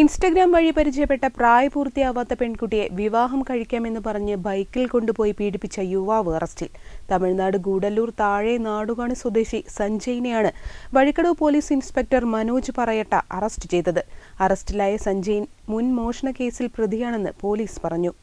Instagram വഴി പരിചയപ്പെട്ട പ്രായപൂർത്തിയാവാത്ത പെൺകുട്ടിയെ വിവാഹം കഴിക്കാമെന്ന് പറഞ്ഞ് ബൈക്കിൽ കൊണ്ടുപോയി പീഡിപ്പിച്ച യുവാവ് അറസ്റ്റിൽ. തമിഴ്നാട് ഗൂഡല്ലൂർ താഴെ നാടുകാണി സ്വദേശി സഞ്ജയിനെയാണ് വഴിക്കടവ് പോലീസ് ഇൻസ്പെക്ടർ മനോജ് പറയട്ട അറസ്റ്റ് ചെയ്തത്. അറസ്റ്റിലായ സഞ്ജയിൻ മുൻ മോഷണ കേസിൽ പ്രതിയാണെന്ന് പോലീസ് പറഞ്ഞു.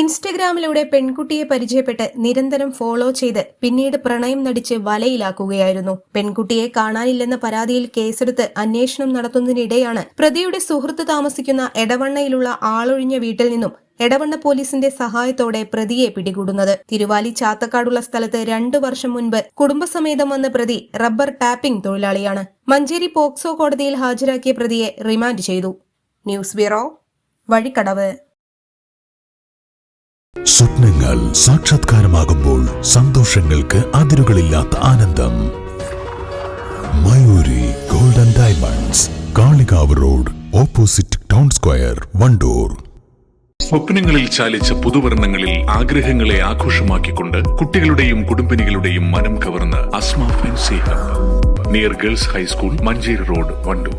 ഇൻസ്റ്റഗ്രാമിലൂടെ പെൺകുട്ടിയെ പരിചയപ്പെട്ട് നിരന്തരം ഫോളോ ചെയ്ത് പിന്നീട് പ്രണയം നടിച്ച് വലയിലാക്കുകയായിരുന്നു. പെൺകുട്ടിയെ കാണാനില്ലെന്ന പരാതിയിൽ കേസെടുത്ത് അന്വേഷണം നടത്തുന്നതിനിടെയാണ് പ്രതിയുടെ സുഹൃത്ത് താമസിക്കുന്ന എടവണ്ണയിലുള്ള ആളൊഴിഞ്ഞ വീട്ടിൽ നിന്നും എടവണ്ണ പോലീസിന്റെ സഹായത്തോടെ പ്രതിയെ പിടികൂടുന്നത്. തിരുവാലി ചാത്തക്കാടുള്ള സ്ഥലത്ത് രണ്ടു വർഷം മുൻപ് കുടുംബസമേതം വന്ന പ്രതി റബ്ബർ ടാപ്പിംഗ് തൊഴിലാളിയാണ്. മഞ്ചേരി പോക്സോ കോടതിയിൽ ഹാജരാക്കിയ പ്രതിയെ റിമാൻഡ് ചെയ്തു. News bureau Vazhikkadavu. സ്വപ്നങ്ങൾ സാക്ഷാത്കാരമാകുമ്പോൾ സന്തോഷങ്ങൾക്ക് അതിരുകളില്ലാത്ത ആനന്ദം. Mayuri golden diamonds Kalikavu road opposite town square Wandoor. സ്വപ്നങ്ങളിൽ ചാലിച്ച പുതുവർണങ്ങളിൽ ആഗ്രഹങ്ങളെ ആഘോഷമാക്കിക്കൊണ്ട് കുട്ടികളുടെയും കുടുംബിനികളുടെയും മനം കവർന്ന് Asma fancy hub. Near girls high school Manjeri road Wandoor.